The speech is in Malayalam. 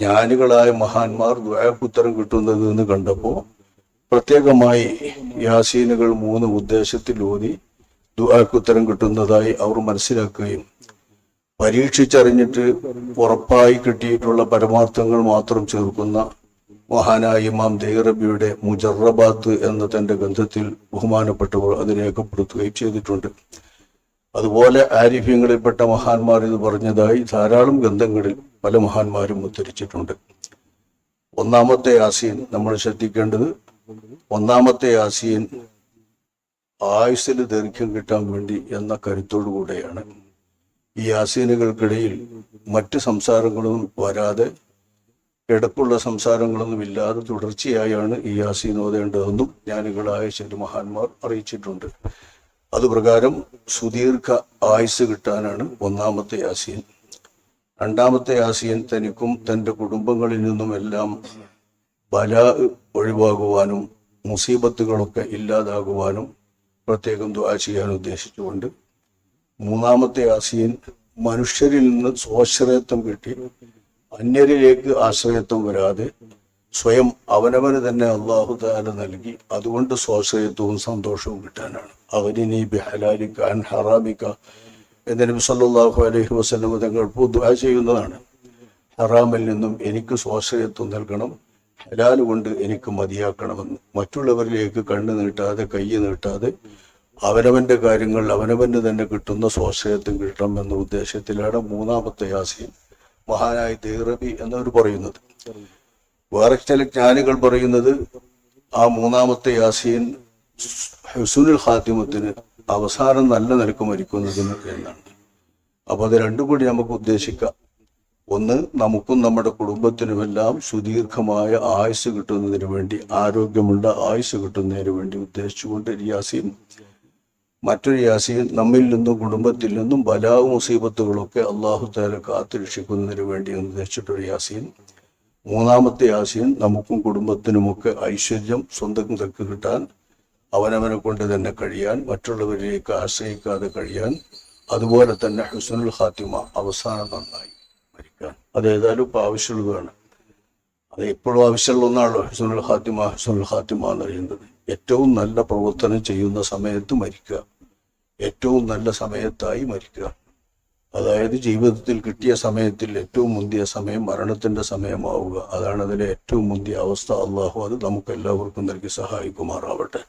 ജ്ഞാനികളായ മഹാന്മാർ ദ്വായക്കുത്തരം കിട്ടുന്നത് എന്ന് കണ്ടപ്പോൾ പ്രത്യേകമായി യാസീനുകൾ മൂന്ന് ഉദ്ദേശത്തിൽ ഊതി ദുആക്കുത്തരം കിട്ടുന്നതായി അവർ മനസ്സിലാക്കുകയും പരീക്ഷിച്ചറിഞ്ഞിട്ട് ഉറപ്പായി കിട്ടിയിട്ടുള്ള പരമാർത്ഥങ്ങൾ മാത്രം ചേർക്കുന്ന മഹാനായ ഇമാം ദൈറബിയുടെ മുജറബാത്ത് എന്ന തന്റെ ഗ്രന്ഥത്തിൽ ബഹുമാനപ്പെട്ടവർ അത് രേഖപ്പെടുത്തുകയും ചെയ്തിട്ടുണ്ട്. അതുപോലെ ആരിഫ്യങ്ങളിൽപ്പെട്ട മഹാന്മാർ ഇത് പറഞ്ഞതായി ധാരാളം ഗ്രന്ഥങ്ങളിൽ പല മഹാന്മാരും ഉദ്ധരിച്ചിട്ടുണ്ട്. ഒന്നാമത്തെ ആസീൻ നമ്മൾ ശ്രദ്ധിക്കേണ്ടത് ഒന്നാമത്തെ ആസീൻ ആയുസ്സിൽ ദൈർഘ്യം കിട്ടാൻ വേണ്ടി എന്ന കരുത്തോടു കൂടെയാണ്. ഈ ആസീനുകൾക്കിടയിൽ മറ്റ് സംസാരങ്ങളൊന്നും വരാതെ കിടപ്പുള്ള സംസാരങ്ങളൊന്നും ഇല്ലാതെ തുടർച്ചയായാണ് ഈ ആസീൻ ഓതേണ്ടതെന്നും ജ്ഞാനികളായ ചില മഹാന്മാർ അറിയിച്ചിട്ടുണ്ട്. അതുപ്രകാരം സുദീർഘ ആയുസ് കിട്ടാനാണ് ഒന്നാമത്തെ ആസീൻ. രണ്ടാമത്തെ ആസിയൻ തനിക്കും തന്റെ കുടുംബങ്ങളിൽ നിന്നും എല്ലാം ബല ഒഴിവാകുവാനും മുസീബത്തുകളൊക്കെ ഇല്ലാതാകുവാനും പ്രത്യേകം ദ്വാ ചെയ്യാൻ ഉദ്ദേശിച്ചുകൊണ്ട് മൂന്നാമത്തെ ആസിയൻ മനുഷ്യരിൽ നിന്ന് സ്വാശ്രയത്വം കിട്ടി. അന്യരിലേക്ക് ആശ്രയത്വം വരാതെ സ്വയം അവനവന് തന്നെ അള്ളാഹു താല നൽകി. അതുകൊണ്ട് സ്വാശ്രയത്വവും സന്തോഷവും കിട്ടാനാണ്. അവരിനി ബിഹലാലിക്ക അൻ ഹറാമിക്ക നബി സല്ലാഹു അലൈഹി വസ്ലം തങ്ങൾ ദുആ ചെയ്യുന്നതാണ്. ഹറാമിൽ നിന്നും എനിക്ക് സ്വാശ്രയത്വം നൽകണം. ഹലാൽ കൊണ്ട് എനിക്ക് മതിയാക്കണമെന്ന്. മറ്റുള്ളവരിലേക്ക് കണ്ണു നീട്ടാതെ കൈ നീട്ടാതെ അവനവന്റെ കാര്യങ്ങൾ അവനവന് തന്നെ കിട്ടുന്ന സ്വാശ്രയത്വം കിട്ടണം എന്ന ഉദ്ദേശത്തിലാണ് മൂന്നാമത്തെ യാസീൻ മഹാനായ തേറബി എന്നവർ പറയുന്നത്. വേറെ ചില ജ്ഞാനികൾ പറയുന്നത് ആ മൂന്നാമത്തെ യാസീൻ ഹുസുനുൽ ഖാത്തിമത്തിന് അവസാനം നല്ല നിലയ്ക്ക് മരിക്കുന്നതിന് എന്നാണ്. അപ്പൊ അത് രണ്ടും കൂടി നമുക്ക് ഉദ്ദേശിക്കാം. ഒന്ന് നമുക്കും നമ്മുടെ കുടുംബത്തിനുമെല്ലാം സുദീർഘമായ ആയുസ് കിട്ടുന്നതിന് വേണ്ടി ആരോഗ്യമുള്ള ആയുസ് കിട്ടുന്നതിന് വേണ്ടി ഉദ്ദേശിച്ചുകൊണ്ട് രിയാസിയും മറ്റൊരു യാസിയും നമ്മിൽ നിന്നും കുടുംബത്തിൽ നിന്നും ബലാവ് മുസീബത്തുകളൊക്കെ അള്ളാഹു താല കാത്തുരക്ഷിക്കുന്നതിന് വേണ്ടി ഉദ്ദേശിച്ചിട്ടൊരു യാസീൻ. മൂന്നാമത്തെ യാസീൻ നമുക്കും കുടുംബത്തിനുമൊക്കെ ഐശ്വര്യം സ്വന്തം കിട്ടാൻ അവനവനെ കൊണ്ട് തന്നെ കഴിയാൻ മറ്റുള്ളവരിലേക്ക് ആശ്രയിക്കാതെ കഴിയാൻ അതുപോലെ തന്നെ ഹുസനുൽ ഹാത്തിമ അവസാനം നന്നായി മരിക്കാൻ. അത് ഏതായാലും ഇപ്പം ആവശ്യമുള്ളതാണ്. അത് എപ്പോഴും ആവശ്യമുള്ള ഒന്നാണല്ലോ ഹുസനുൽ ഹാത്തിമ ഹുസനുൽ ഹാത്തിമ എന്ന് പറയുന്നത് ഏറ്റവും നല്ല പ്രവർത്തനം ചെയ്യുന്ന സമയത്ത് മരിക്കുക. ഏറ്റവും നല്ല സമയത്തായി മരിക്കുക. അതായത് ജീവിതത്തിൽ കിട്ടിയ സമയത്തിൽ ഏറ്റവും മുന്തിയ സമയം മരണത്തിന്റെ സമയമാവുക. അതാണ് അതിലെ ഏറ്റവും മുന്തിയ അവസ്ഥ. അള്ളാഹു അത് നമുക്ക് എല്ലാവർക്കും നൽകി സഹായിക്കുമാറാവട്ടെ.